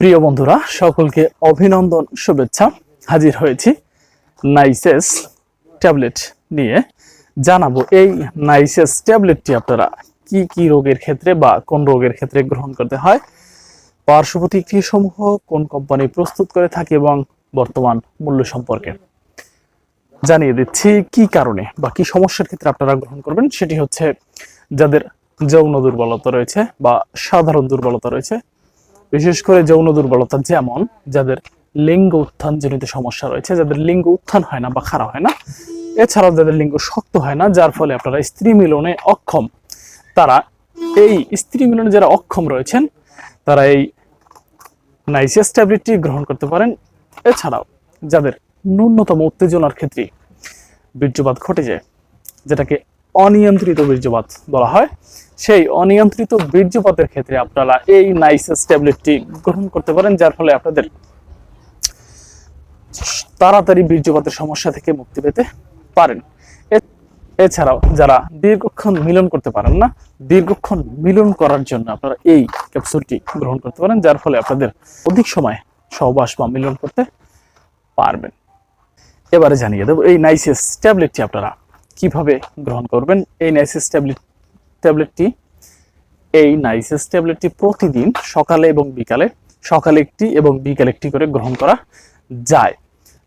প্রিয় বন্ধুরা, সকলকে অভিনন্দন, শুভেচ্ছা। হাজির হয়েছি নাইসেস ট্যাবলেট নিয়ে। জানাব এই নাইসেস ট্যাবলেটটি আপনারা কি কি রোগের ক্ষেত্রে বা কোন রোগের ক্ষেত্রে গ্রহণ করতে হয় পার্শ্ব প্রতিক্রিয়া সমূহ কোন কোম্পানি প্রস্তুত করে থাকে এবং বর্তমান মূল্য সম্পর্কে। জানিয়ে দিচ্ছি কি কারণে বা কি সমস্যার ক্ষেত্রে আপনারা গ্রহণ করবেন, সেটি হচ্ছে যাদের যৌন দুর্বলতা রয়েছে বা সাধারণ দুর্বলতা রয়েছে বিশেষ করে যৌন দুর্বলতা যেমন, যাদের লিঙ্গ উত্থান জনিত সমস্যা রয়েছে, যাদের লিঙ্গ উত্থান হয় না বা খারাপ হয় না, এছাড়াও যাদের লিঙ্গ শক্ত হয় না, যার ফলে আপনারা স্ত্রী মিলনে অক্ষম। তারা এই স্ত্রী মিলনে যারা অক্ষম রয়েছেন, তারা এই নাইসিয়াস ট্যাবলেটটি গ্রহণ করতে পারেন। এছাড়াও যাদের ন্যূনতম উত্তেজনার ক্ষেত্রে বীর্যপাত ঘটে যায়, যেটাকে অনিয়ন্ত্রিত বীর্যপাত বলা হয়। সেই অনিয়ন্ত্রিত বীর্যপাতের ক্ষেত্রে আপনারা এই নাইসিয়াস ট্যাবলেটটি গ্রহণ করতে পারেন, যার ফলে আপনাদের তাড়াতাড়ি বীর্যপাতের সমস্যা থেকে মুক্তি পেতে পারেন। এছাড়াও যারা দীর্ঘক্ষণ মিলন করতে পারেন না, দীর্ঘক্ষণ মিলন করার জন্য আপনারা এই ক্যাপসুলটি গ্রহণ করতে পারেন, যার ফলে আপনাদের অধিক সময় সহবাস বা মিলন করতে পারবেন। এবারে জানিয়ে দেবো, এই নাইসিস ট্যাবলেটটি আপনারা কীভাবে গ্রহণ করবেন এই নাইসিস ট্যাবলেট, ট্যাবলেটটি? এই নাইসিস ট্যাবলেটটি প্রতিদিন সকালে এবং বিকালে, সকালে একটি এবং বিকালে একটি করে গ্রহণ করা যায়।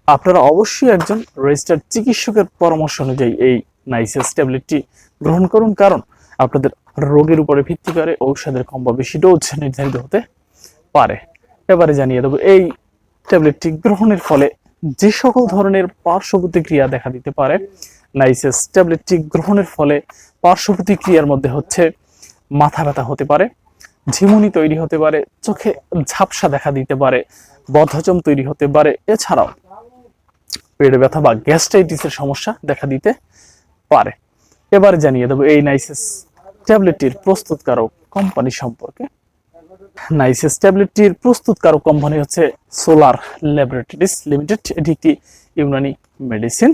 আপনারা অবশ্যই একজন রেজিস্টার্ড চিকিৎসকের পরামর্শ অনুযায়ী এই নাইসিস ট্যাবলেটটি গ্রহণ করুন, কারণ আপনাদের রোগের উপরে ভিত্তি করে ঔষধের কম বা বেশি ডোজ নির্ধারিত হতে পারে। এবারে জানিয়ে দেবো, এই ট্যাবলেটটি গ্রহণের ফলে যে সকল ধরনের পার্শ্ব প্রতিক্রিয়া দেখা দিতে পারে নাইসিস ট্যাবলেটটি গ্রহণের ফলে পার্শ্ব প্রতিক্রিয়ার মধ্যে হচ্ছে মাথা ব্যথা হতে পারে, ঝিমুনি তৈরি হতে পারে, চোখে ঝাপসা দেখা দিতে পারে, বদহজম তৈরি হতে পারে। এছাড়াও পেটে ব্যথা বা গ্যাস্ট্রাইটিসের সমস্যা দেখা দিতে পারে। এবারে জানিয়ে দেবো এই নাইসেস ট্যাবলেটটির প্রস্তুতকারক কোম্পানি সম্পর্কে। নাইসেস ট্যাবলেটটির প্রস্তুতকারক কোম্পানি হচ্ছে সোলার ল্যাবরেটরিজ লিমিটেড, এটি একটি ইউনানি মেডিসিন।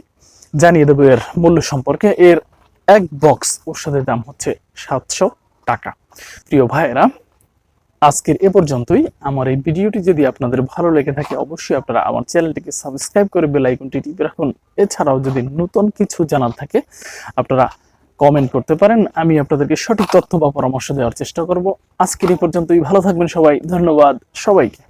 জানিয়ে দেবো এর মূল্য সম্পর্কে। এর এক বক্স ওষুধের দাম হচ্ছে সাতশো টাকা। প্রিয় ভাইয়েরা, আজকের এ পর্যন্তই। আমার এই ভিডিওটি যদি আপনাদের ভালো লেগে থাকে, অবশ্যই আপনারা আমার চ্যানেলটিকে সাবস্ক্রাইব করে বেল আইকনটি টিপে রাখুন। এছাড়াও যদি নতুন কিছু জানার থাকে, আপনারা কমেন্ট করতে পারেন। আমি আপনাদেরকে সঠিক তথ্য বা পরামর্শ দেওয়ার চেষ্টা করব। আজকের এ পর্যন্তই। ভালো থাকবেন সবাই। ধন্যবাদ সবাইকে।